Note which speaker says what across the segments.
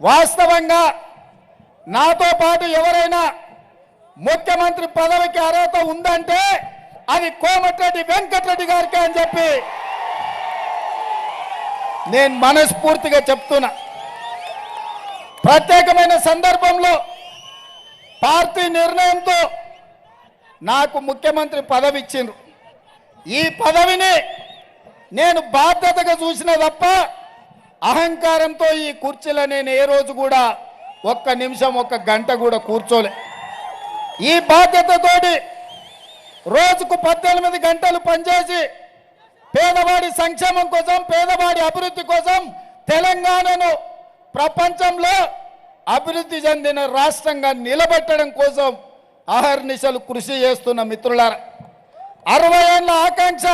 Speaker 1: వాస్తవంగా నాతో పాటు ఎవరైనా ముఖ్యమంత్రి పదవికి అర్హత ఉందంటే అది కోమటిరెడ్డి వెంకటరెడ్డి గారికి అని చెప్పి నేను మనస్ఫూర్తిగా చెప్తున్నా. ప్రత్యేకమైన సందర్భంలో పార్టీ నిర్ణయంతో నాకు ముఖ్యమంత్రి పదవి ఇచ్చిండ్రు. ఈ పదవిని నేను బాధ్యతగా చూసిన తప్ప అహంకారంతో ఈ కుర్చీలో నేను ఏ రోజు కూడా ఒక్క నిమిషం ఒక్క గంట కూడా కూర్చోలే. ఈ బాధ్యతతోటి రోజుకు పద్దెనిమిది గంటలు పనిచేసి పేదవాడి సంక్షేమం కోసం పేదవాడి అభివృద్ధి కోసం తెలంగాణను ప్రపంచంలో అభివృద్ధి చెందిన రాష్ట్రంగా నిలబెట్టడం కోసం అహర్నిశలు కృషి చేస్తున్న మిత్రులారా అరవై ఏళ్ళ ఆకాంక్ష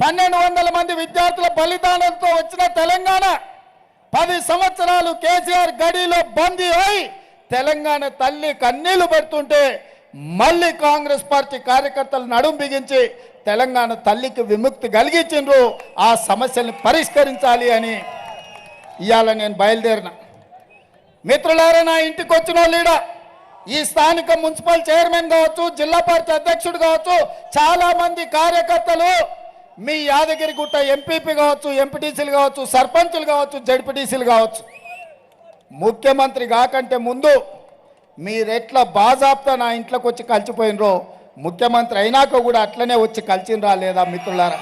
Speaker 1: పన్నెండు వందల మంది విద్యార్థుల బలిదానంతో వచ్చిన తెలంగాణ పది సంవత్సరాలు కేసీఆర్ గడిలో బందీ అయి తెలంగాణ తల్లి కన్నీళ్ళు పెడుతుంటే మళ్ళీ కాంగ్రెస్ పార్టీ కార్యకర్తలు నడుం బిగించి తెలంగాణ తల్లికి విముక్తి కలిగించిండ్రు. ఆ సమస్యల్ని పరిష్కరించాలి అని ఇవాళ నేను బయలుదేరిన. మిత్రులారా నా ఇంటికి వచ్చిన లీడ ఈ స్థానిక మున్సిపల్ చైర్మన్ కావచ్చు జిల్లా పార్టీ అధ్యక్షుడు కావచ్చు చాలా మంది కార్యకర్తలు మీ యాదగిరిగుట్ట ఎంపీపీ కావచ్చు ఎంపీటీసీలు కావచ్చు సర్పంచులు కావచ్చు జడ్పీటీసీలు కావచ్చు. ముఖ్యమంత్రి కాకంటే ముందు మీరెట్లా బాజాప్తా నా ఇంట్లోకి వచ్చి కలిసిపోయినరో ముఖ్యమంత్రి అయినాక కూడా అట్లనే వచ్చి కలిసినరా లేదా మిత్రులారా?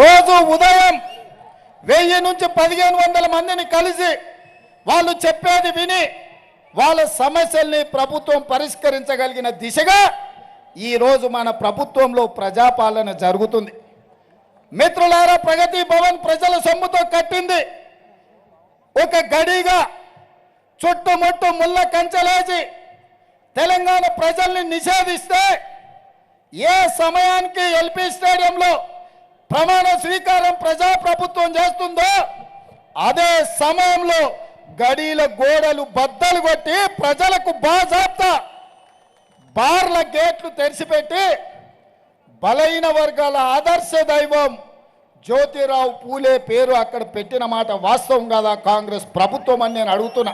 Speaker 1: రోజు ఉదయం వెయ్యి నుంచి పదిహేను వందల మందిని కలిసి వాళ్ళు చెప్పేది విని వాళ్ళ సమస్యల్ని ప్రభుత్వం పరిష్కరించగలిగిన దిశగా ఈరోజు మన ప్రభుత్వంలో ప్రజాపాలన జరుగుతుంది. మిత్రులారా ప్రగతి భవన్ ప్రజల సొమ్ముతో కట్టింది. ఒక గడిగా చుట్టుముట్టు ముళ్ళ కంచెలేసి తెలంగాణ ప్రజల్ని నిషేధిస్తే ఏ సమయానికి ఎల్పి స్టేడియంలో ప్రమాణ స్వీకారం ప్రజాప్రభుత్వం చేస్తుందో అదే సమయంలో గడీల గోడలు బద్దలు కొట్టి ప్రజలకు బాజాప్తా. బార్ల గేట్లు తెరిచిపెట్టి బలైన వర్గాల ఆదర్శ దైవం జ్యోతిరావు పూలే పేరు అక్కడ పెట్టిన మాట వాస్తవం కాదా కాంగ్రెస్ ప్రభుత్వం అని నేను అడుగుతున్నా.